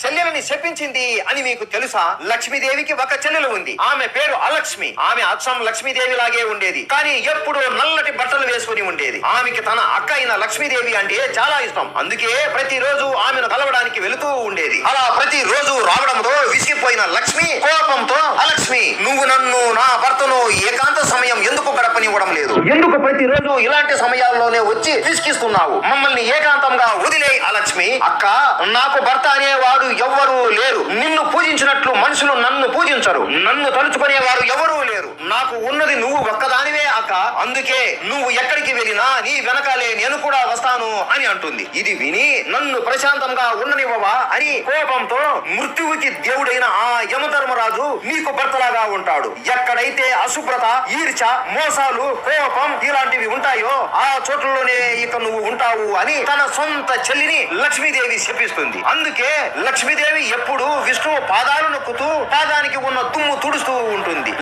చెల్లెలని శపించింది అని మీకు తెలుసా? లక్ష్మీదేవికి ఒక చెల్లెలు ఉంది. ఆమె పేరు అలక్ష్మి. ఆమె అచ్చం లక్ష్మీదేవి లాగే ఉండేది. కానీ ఎప్పుడూ నల్లటి బట్టలు వేసుకుని ఉండేది. ఆమెకి తన అక్క అయిన లక్ష్మీదేవి అంటే చాలా ఇష్టం. అందుకే ప్రతిరోజు ఆమెను కలవడానికి వెళుతూ ఉండేది. అలా ప్రతి రోజు రావడంతో విసిగిపోయిన లక్ష్మి కోపంతో అలక్ష్మి నువ్వు నన్ను నా భర్తను ఏకాంత సమయం ఎందుకు ఎందుకు ప్రతిరోజు ఇలాంటి సమయాల్లోనే వచ్చి విసిగిస్తున్నావు? మమ్మల్ని ఏకాంతంగా వదిలే అలక్ష్మి. అక్క నాకు భర్త అనేవాడు ఎవ్వరూ లేరు. నిన్ను పూజించినట్లు మనుషులు నన్ను పూజించరు. నన్ను తలుచుకునేవారు ఎవరూ లేరు. నాకు ఉన్నది నువ్వు ఒక్కదా అందుకే నువ్వు ఎక్కడికి వెళ్ళినా నీ వెనకాలే నేను కూడా వస్తాను అని అంటుంది. ఇది విని నన్ను ప్రశాంతంగా ఉండనివ్వవా అని కోపంతో మృత్యువుకి దేవుడైన ఆ యమధర్మరాజు నీకు భర్తలాగా ఉంటాడు. ఎక్కడైతే అశుభ్రత ఈర్చ మోసాలు కోపం ఇలాంటివి ఉంటాయో ఆ చోట్లలోనే ఇక నువ్వు ఉంటావు అని తన సొంత చెల్లిని లక్ష్మీదేవి శపిస్తుంది. అందుకే లక్ష్మీదేవి ఎప్పుడు విష్ణువు పాదాలు నొక్కుతూ పాదానికి ఉన్న దుమ్ము తుడుస్తూ ఉంటుంది.